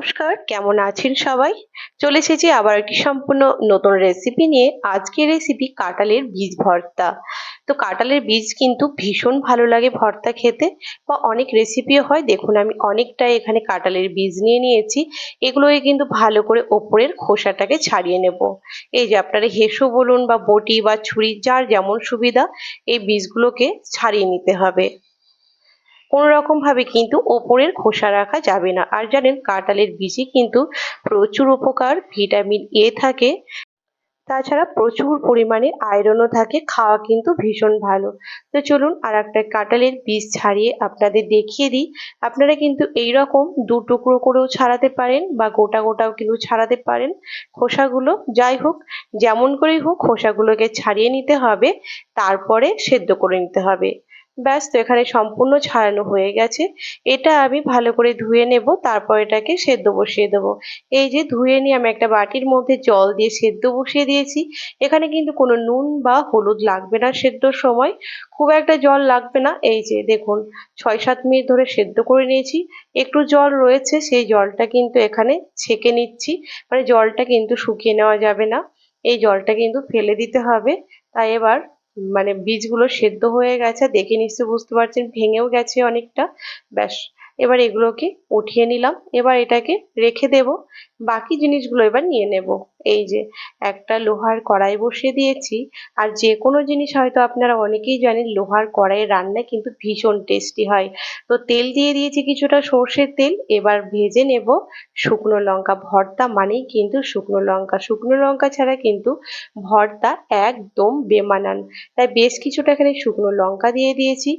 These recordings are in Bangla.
নমস্কার, কেমন আছেন সবাই? চলে এসেছি আবার একটি সম্পূর্ণ নতুন রেসিপি নিয়ে। আজকের রেসিপি কাঁঠালের বীজ ভর্তা। তো কাঁঠালের বীজ কিন্তু ভীষণ ভালো লাগে ভর্তা খেতে বা অনেক রেসিপিও হয়। দেখুন, আমি অনেকটাই এখানে কাঁঠালের বীজ নিয়ে নিয়েছি। এগুলোকে কিন্তু ভালো করে ওপরের খোসাটাকে ছাড়িয়ে নেব। এই যে আপনারা হেসো বলুন বা বটি বা ছুরি, যার যেমন সুবিধা, এই বীজগুলোকে ছাড়িয়ে নিতে হবে। কোনো রকমভাবে কিন্তু ওপরের খোসা রাখা যাবে না। আর জানেন, কাঁঠালের বীজে কিন্তু প্রচুর উপকার, ভিটামিন এ থাকে। তাছাড়া প্রচুর পরিমাণে আয়রনও থাকে, খাওয়া কিন্তু ভীষণ ভালো। তো চলুন আর একটা কাঁঠালের বীজ ছাড়িয়ে আপনাদের দেখিয়ে দিই। আপনারা কিন্তু এই রকম দু টুকরো করেও ছাড়াতে পারেন বা গোটা গোটাও কিন্তু ছাড়াতে পারেন খোসাগুলো। যাই হোক, যেমন করেই হোক খোসাগুলোকে ছাড়িয়ে নিতে হবে, তারপরে সেদ্ধ করে নিতে হবে। ব্যাস, তো এখানে সম্পূর্ণ ছাড়ানো হয়ে গেছে। এটা আমি ভালো করে ধুয়ে নেব, তারপর এটাকে সেদ্ধ বসিয়ে দেবো। এই যে ধুয়ে নিয়ে আমি একটা বাটির মধ্যে জল দিয়ে সেদ্ধ বসিয়ে দিয়েছি। এখানে কিন্তু কোনো নুন বা হলুদ লাগবে না সেদ্ধর সময়। খুব একটা জল লাগবে না। এই যে দেখুন ছয় সাত মিনিট ধরে সেদ্ধ করে নিয়েছি। একটু জল রয়েছে, সেই জলটা কিন্তু এখানে ছেঁকে নিচ্ছি। মানে জলটা কিন্তু শুকিয়ে নেওয়া যাবে না। এই জলটা কিন্তু ফেলে দিতে হবে। তাই এবার মানে বীজগুলো সেদ্ধ হয়ে গেছে, দেখে নিশ্চয়ই বুঝতে পারছেন, ভেঙেও গেছে অনেকটা। ব্যাস, এবার এগুলোকে উঠিয়ে নিলাম। এবার এটাকে রেখে দেব। বাকি জিনিসগুলো এবার নিয়ে নেব। এই যে একটা লোহার কড়াই বসিয়ে দিয়েছি। আর যে কোনো জিনিস হয়তো আপনারা অনেকেই জানেন, লোহার কড়াইয়ের রান্না কিন্তু ভীষণ টেস্টি হয়। তো তেল দিয়ে দিয়েছি কিছুটা সর্ষের তেল, এবার ভেজে নেব শুকনো লঙ্কা। ভর্তা মানেই কিন্তু শুকনো লঙ্কা। শুকনো লঙ্কা ছাড়া কিন্তু ভর্তা একদম বেমানান। তাই বেশ কিছুটা এখানে শুকনো লঙ্কা দিয়ে দিয়েছি।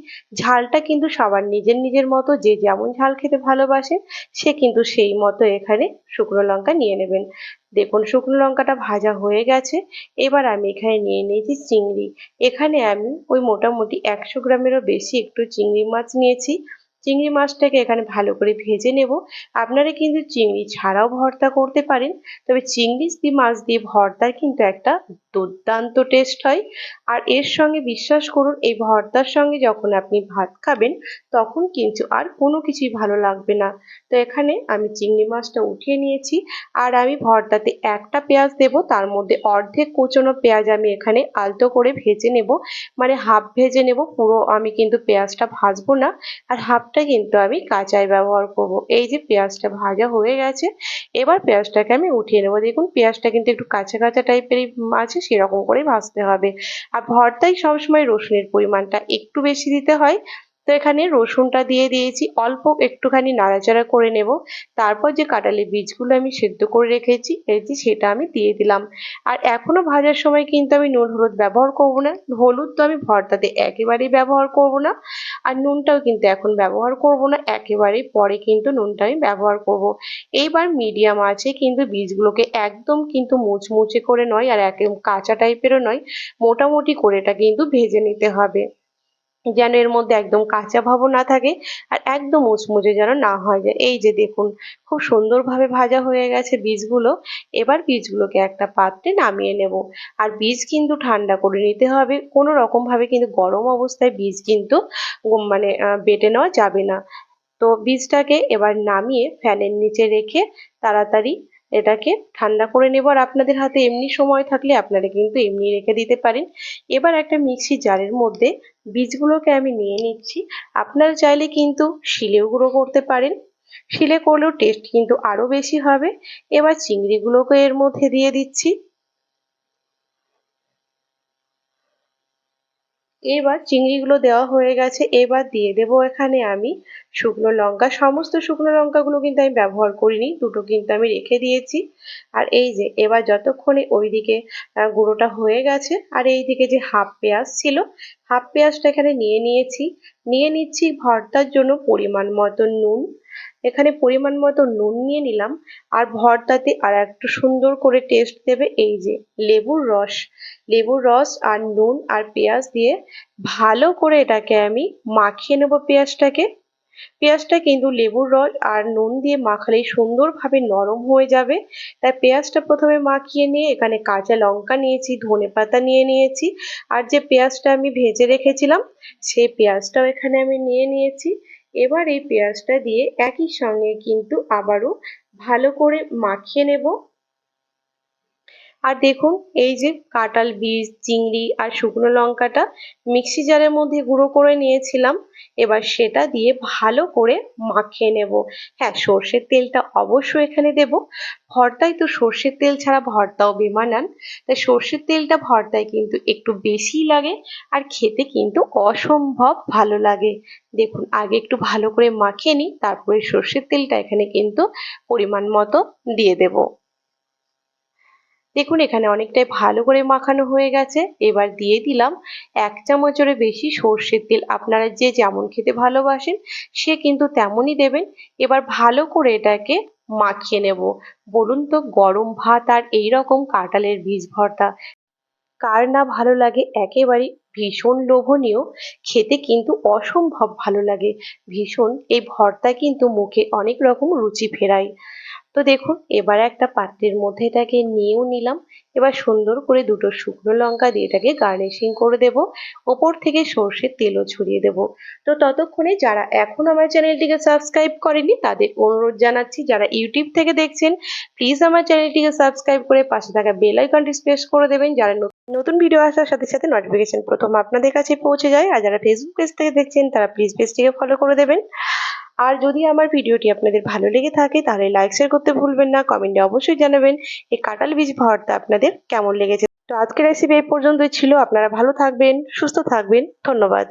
ঝালটা কিন্তু সবার নিজের নিজের মতো, যে যেমন ঝাল খেতে ভালোবাসে, সে কিন্তু সেই মতো এখানে শুকনো লঙ্কা নিয়ে নেবেন। দেখুন, শুকনো লঙ্কাটা ভাজা হয়ে গেছে। এবার আমি এখানে নিয়ে নিয়েছি চিংড়ি। এখানে আমি ওই মোটামুটি একশো গ্রামেরও বেশি একটু চিংড়ি মাছ নিয়েছি। চিংড়ি মাছটাকে এখানে ভালো করে ভেজে নেব। আপনারা কিন্তু চিংড়ি ছাড়াও ভর্তা করতে পারেন, তবে চিংড়ি দিয়ে মাছ দিয়ে ভর্তার কিন্তু একটা দুর্দান্ত টেস্ট হয়। আর এর সঙ্গে বিশ্বাস করুন, এই ভর্তার সঙ্গে যখন আপনি ভাত খাবেন, তখন কিন্তু আর কোনো কিছুই ভালো লাগবে না। তো এখানে আমি চিংড়ি মাছটা উঠিয়ে নিয়েছি, আর আমি ভর্তাতে একটা পেঁয়াজ দেব, তার মধ্যে অর্ধেক কুচনো পেঁয়াজ আমি এখানে আলতো করে ভেজে নেব। মানে হাফ ভেজে নেব, পুরো আমি কিন্তু পেঁয়াজটা ভাজবো না, আর হাফটা কিন্তু আমি কাঁচাই ব্যবহার করব। এই যে পেঁয়াজটা ভাজা হয়ে গেছে, এবার পেঁয়াজটাকে আমি উঠিয়ে নেব। দেখুন, পেঁয়াজটা কিন্তু একটু কাঁচা কাঁচা টাইপেরই আছে, সেরকম করেই ভাজতে হবে। আর ভর্তায় সবসময় রসুনের পরিমাণটা একটু বেশি দিতে হয় তো এখানে রসুনটা দিয়ে দিয়েছি। অল্প একটুখানি নাড়াচাড়া করে নেব। তারপর যে কাঁঠালি বীজগুলো আমি সেদ্ধ করে রেখেছি, এই সেটা আমি দিয়ে দিলাম। আর এখনও ভাজার সময় কিন্তু আমি নুন, হলুদ ব্যবহার করব না। হলুদ তো আমি ভর্তাতে একেবারেই ব্যবহার করব না। আর নুনটাও কিন্তু এখন ব্যবহার করব না। একেবারেই পরে কিন্তু নুনটা আমি ব্যবহার করব। এইবার মিডিয়াম আছে কিন্তু বীজগুলোকে একদম কিন্তু মুচমুচে করে নয় আর একদম কাঁচা টাইপেরও নয়। মোটামুটি করে এটা কিন্তু ভেজে নিতে হবে। যেন এর মধ্যে একদম কাঁচা ভাবও না থাকে আর একদম মুচমুচে যেন না হয়ে যায়। এই যে দেখুন, খুব সুন্দরভাবে ভাজা হয়ে গেছে বীজগুলো। এবার বীজগুলোকে একটা পাত্রে নামিয়ে নেব। আর বীজ কিন্তু ঠান্ডা করে নিতে হবে। কোনো রকমভাবে কিন্তু গরম অবস্থায় বীজ কিন্তু মানে বেটে নেওয়া যাবে না। তো বীজটাকে এবার নামিয়ে ফ্যানের নিচে রেখে তাড়াতাড়ি এটাকে ঠান্ডা করে নেবার আপনাদের হাতে এমনি সময় থাকলে আপনারা কিন্তু এমনি রেখে দিতে পারেন। এবার একটা মিক্সি জারের মধ্যে বীজগুলোকে আমি নিয়ে নিচ্ছি। আপনারা চাইলে কিন্তু শিলেও গুঁড়ো করতে পারেন। শিলে করলেও টেস্ট কিন্তু আরও বেশি হবে। এবার চিংড়িগুলোকে এর মধ্যে দিয়ে দিচ্ছি। এবার চিংড়িগুলো দেওয়া হয়ে গেছে, এবার দিয়ে দেবো এখানে আমি শুকনো লঙ্কা। সমস্ত শুকনো লঙ্কাগুলো কিন্তু আমি ব্যবহার করিনি, দুটো কিন্তু আমি রেখে দিয়েছি। আর এই যে, এবার যতক্ষণে ওইদিকে গুঁড়োটা হয়ে গেছে, আর এই দিকে যে হাফ পেঁয়াজ ছিল, হাফ পেঁয়াজটা এখানে নিয়ে নিয়েছি। নিয়ে নিচ্ছি ভর্তার জন্য পরিমাণ মতো নুন এখানে পরিমাণ মতো নুন নিয়ে নিলাম। আর ভর্তাতে আর একটু সুন্দর করে টেস্ট দেবে এই যে লেবুর রস। লেবুর রস আর নুন আর পেঁয়াজ দিয়ে ভালো করে এটাকে আমি মাখিয়ে নেব পেঁয়াজটাকে। পেঁয়াজটা কিন্তু লেবুর রস আর নুন দিয়ে মাখালেই সুন্দরভাবে নরম হয়ে যাবে। তাই পেঁয়াজটা প্রথমে মাখিয়ে নিয়ে এখানে কাঁচা লঙ্কা নিয়েছি, ধনে পাতা নিয়ে নিয়েছি। আর যে পেঁয়াজটা আমি ভেজে রেখেছিলাম, সেই পেঁয়াজটাও এখানে আমি নিয়ে নিয়েছি। এবার এই পেঁয়াজটা দিয়ে একই সঙ্গে কিন্তু আবারও ভালো করে মাখিয়ে নেব। আর দেখুন, এই যে কাঁঠাল বীজ, চিংড়ি আর শুকনো লঙ্কাটা মিক্সি জারের মধ্যে গুঁড়ো করে নিয়েছিলাম। এবার সেটা দিয়ে ভালো করে মাখিয়ে নেব। হ্যাঁ সর্ষের তেলটা অবশ্যই এখানে দেব। ভর্তায় তো সর্ষের তেল ছাড়া ভর্তাও বেমানান। তাই সর্ষের তেলটা ভর্তায় কিন্তু একটু বেশিই লাগে আর খেতে কিন্তু অসম্ভব ভালো লাগে। দেখুন, আগে একটু ভালো করে মাখিয়ে নিই, তারপরে সর্ষের তেলটা এখানে কিন্তু পরিমাণ মতো দিয়ে দেবো। দেখুন, এখানে অনেকটাই ভালো করে মাখানো হয়ে গেছে। এবার দিয়ে দিলাম এক চামচেরও বেশি সর্ষের তেল। আপনারা যে যেমন খেতে ভালোবাসেন, সে কিন্তু তেমনই দেবেন। এবার ভালো করে এটাকে মাখিয়ে নেব। বলুন তো, গরম ভাত আর এই রকম বীজ ভর্তা কার না ভালো লাগে? একেবারে ভীষণ লোভনীয়। খেতে কিন্তু অসম্ভব ভালো লাগে। ভীষণ, এই ভর্তা কিন্তু মুখে অনেক রকম রুচি ফেরায়। তো দেখুন, এবার একটা পাত্রের মধ্যে এটাকে নিয়েও নিলাম। এবার সুন্দর করে দুটো শুকনো লঙ্কা দিয়ে এটাকে গার্নিশিং করে দেব। ওপর থেকে সর্ষের তেলও ছড়িয়ে দেব। তো ততক্ষণে যারা এখন আমার চ্যানেলটিকে সাবস্ক্রাইব করেনি, তাদের অনুরোধ জানাচ্ছি, যারা ইউটিউব থেকে দেখছেন, প্লিজ আমার চ্যানেলটিকে সাবস্ক্রাইব করে পাশে থাকা বেল আইকনটি প্রেস করে দেবেন, যারা নতুন ভিডিও আসার সাথে সাথে নোটিফিকেশন প্রথম আপনাদের কাছে পৌঁছে যায়। আর যারা ফেসবুক পেজ থেকে দেখছেন, তারা প্লিজ পেজটিকে ফলো করে দেবেন। আর যদি আমার ভিডিওটি আপনাদের ভালো লেগে থাকে, তাহলে লাইক শেয়ার করতে ভুলবেন না। কমেন্টে অবশ্যই জানাবেন এই কাঁঠাল বীজ ভর্তা আপনাদের কেমন লেগেছে। তো আজকের রেসিপি এই পর্যন্তই ছিল। আপনারা ভালো থাকবেন, সুস্থ থাকবেন। ধন্যবাদ।